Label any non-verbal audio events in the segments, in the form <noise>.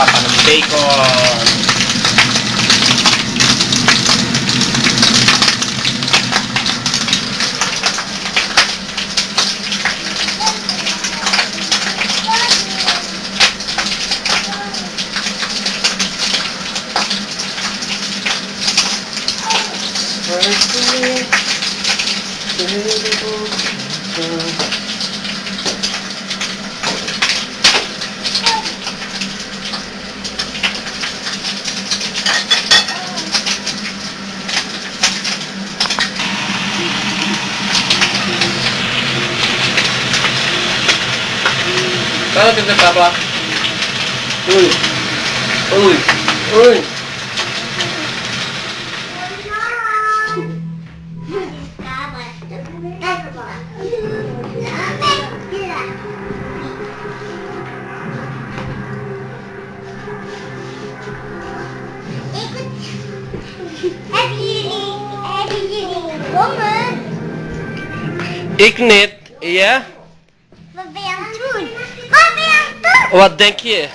stuff on the bacon. Thank you. Ik que jullie lá. jullie Ui. Ik niet, ja? Wat ben je aan het doen? Wat denk je?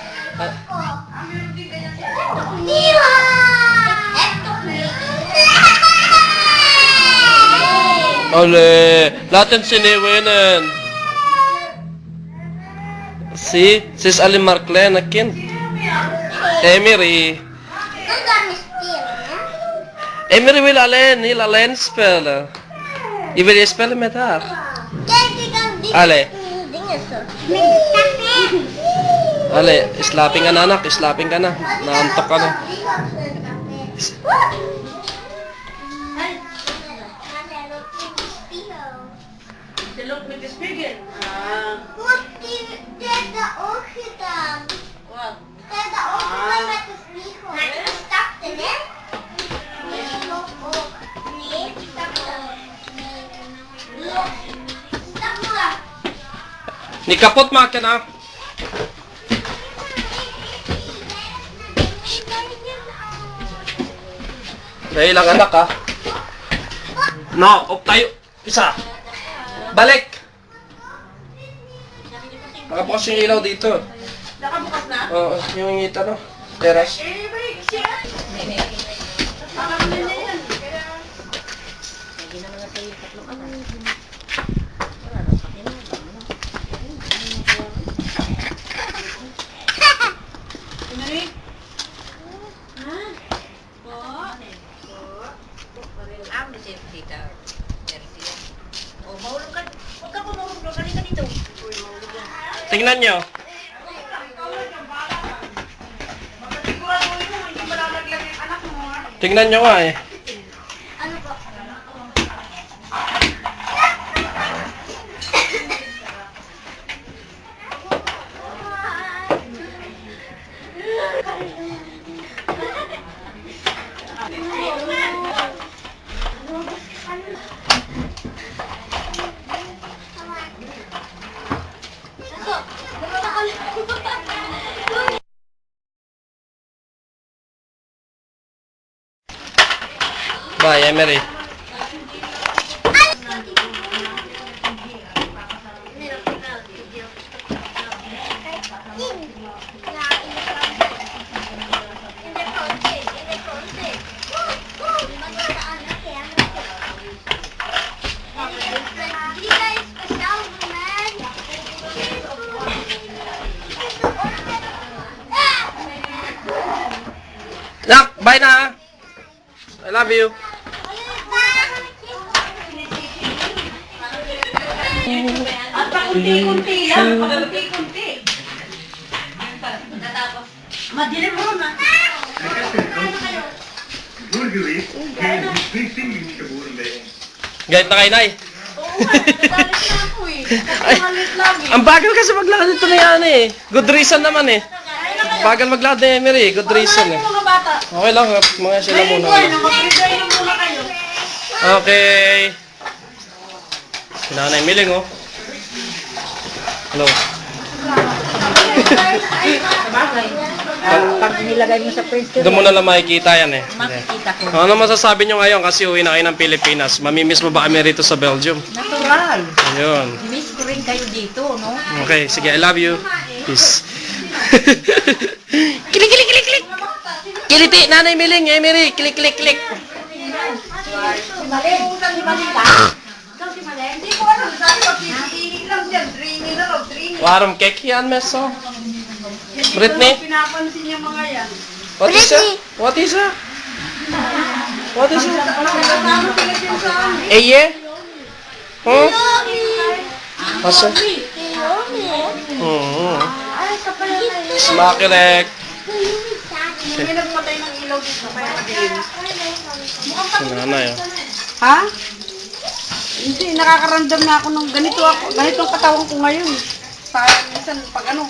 Olé, laat hem ze niet winnen. Zie, ze is alleen maar kleine kind. Emery. Emery wil alleen, heel alleen spelen. Je wil je spelen met haar? Allee. Ale, slaaping ka na anak, slaaping ka na. Naantok ka na. Ze loopt met de spiegel. Ah, derde ook gedaan? wat? Derde ook gedaan met de spiegel. Stapte. Nee. Stapte. Niet kapot maken na. Dahil lang anak ha. No, up tayo. Isa. Balik. Nakabukas yung ilaw dito. Nakabukas na? Oo, yung ngita no. Teras. Eh, balik siya. Parang na yan. Kaya... Inari? Ha? Po? Po? Ang di siya dito. O, mahulog ka. Huwag ka kumahulog. Halika dito. Uy, mahulog yan. Tingnan nyo. Siguraduhin mo, hindi malalaglag yung anak mo, ha? Tingnan nyo nga eh. Bye, Emery. Nak, bye na. I love you. At pakunti-kunti lang, pakunti-kunti. Madilim mo na. Galit na kay Nay. Oo nagalit na ako eh. Eh. Ang bagal kasi maglakad ito na yan eh. Good reason naman eh. Bagal maglakad ni Emery. Good reason eh. Okay lang, mga sila muna. kayo. Okay. Si Nanay Miling oh. Hello. Pag, pag nilagay mo sa printer, Doon mo na lang makikita yan eh. makikita ko. Ano masasabi nyo ngayon kasi uwi na kayo ng Pilipinas? Mamimiss mo ba kami rito sa Belgium? Natural. Ayun. Miss ko rin kayo dito, no? Okay, sige, I love you. Peace. Kilik, kilik, kilik, kilik. Kiliti, nanay Miling, eh, Mary. Kilik, kilik, kilik. Si Maleng. Si Maleng ka? Ikaw si Maleng? Hindi ko alam. Sabi ko, tinitingin lang siya. Drinking na raw. Drinking. Warm cake yan, Meso. Britney? Pinapansin niya mga yan. What is that? What is that? What is that? Eh, yeah? Huh? Asa? Hmm. Smakirek. Hindi nagpatay ng ilaw dito. Kaya nanay, oh. Ha? Hindi, nakakaramdam na ako ng ganito ako. Ganito ang katawan ko ngayon. Sa minsan, pag ano,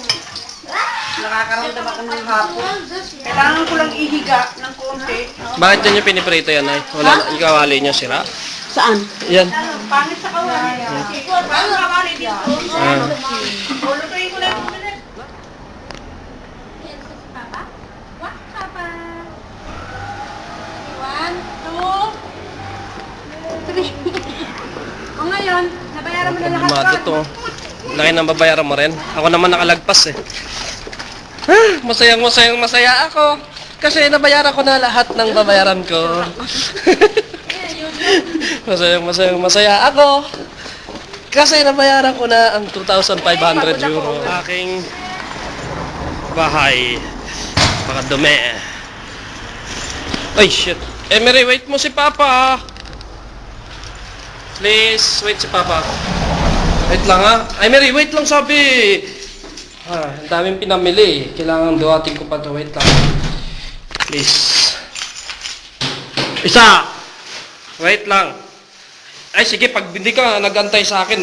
nakakaramdam ako ng hapon. Kailangan ko lang ihiga ng konti. Bakit yan yung piniprito yan, ay? Wala na, yung kawali niyo sira? Saan? Yan. Pangit sa kawali. Paano kawali dito? Ah. Lulutuin ko na yung minute. <laughs> Ngayon, nabayaran mo na lahat to. Laki ng babayaran mo rin. Ako naman nakalagpas eh. Ah, masayang masayang masaya ako. Kasi nabayaran ko na lahat ng babayaran ko. <laughs> masayang masayang masaya ako. Kasi nabayaran ko na ang 2,500 euro. Aking bahay. Baka dumi eh. Ay, shit. Emery, wait mo si Papa. Please, wait si Papa. Wait lang ha. Ay, Mary, wait lang sabi. Ah, ang daming pinamili. Kailangan duwating ko pa to. Wait lang. Please. Isa. Wait lang. Ay, sige, pag hindi ka nagantay sa akin,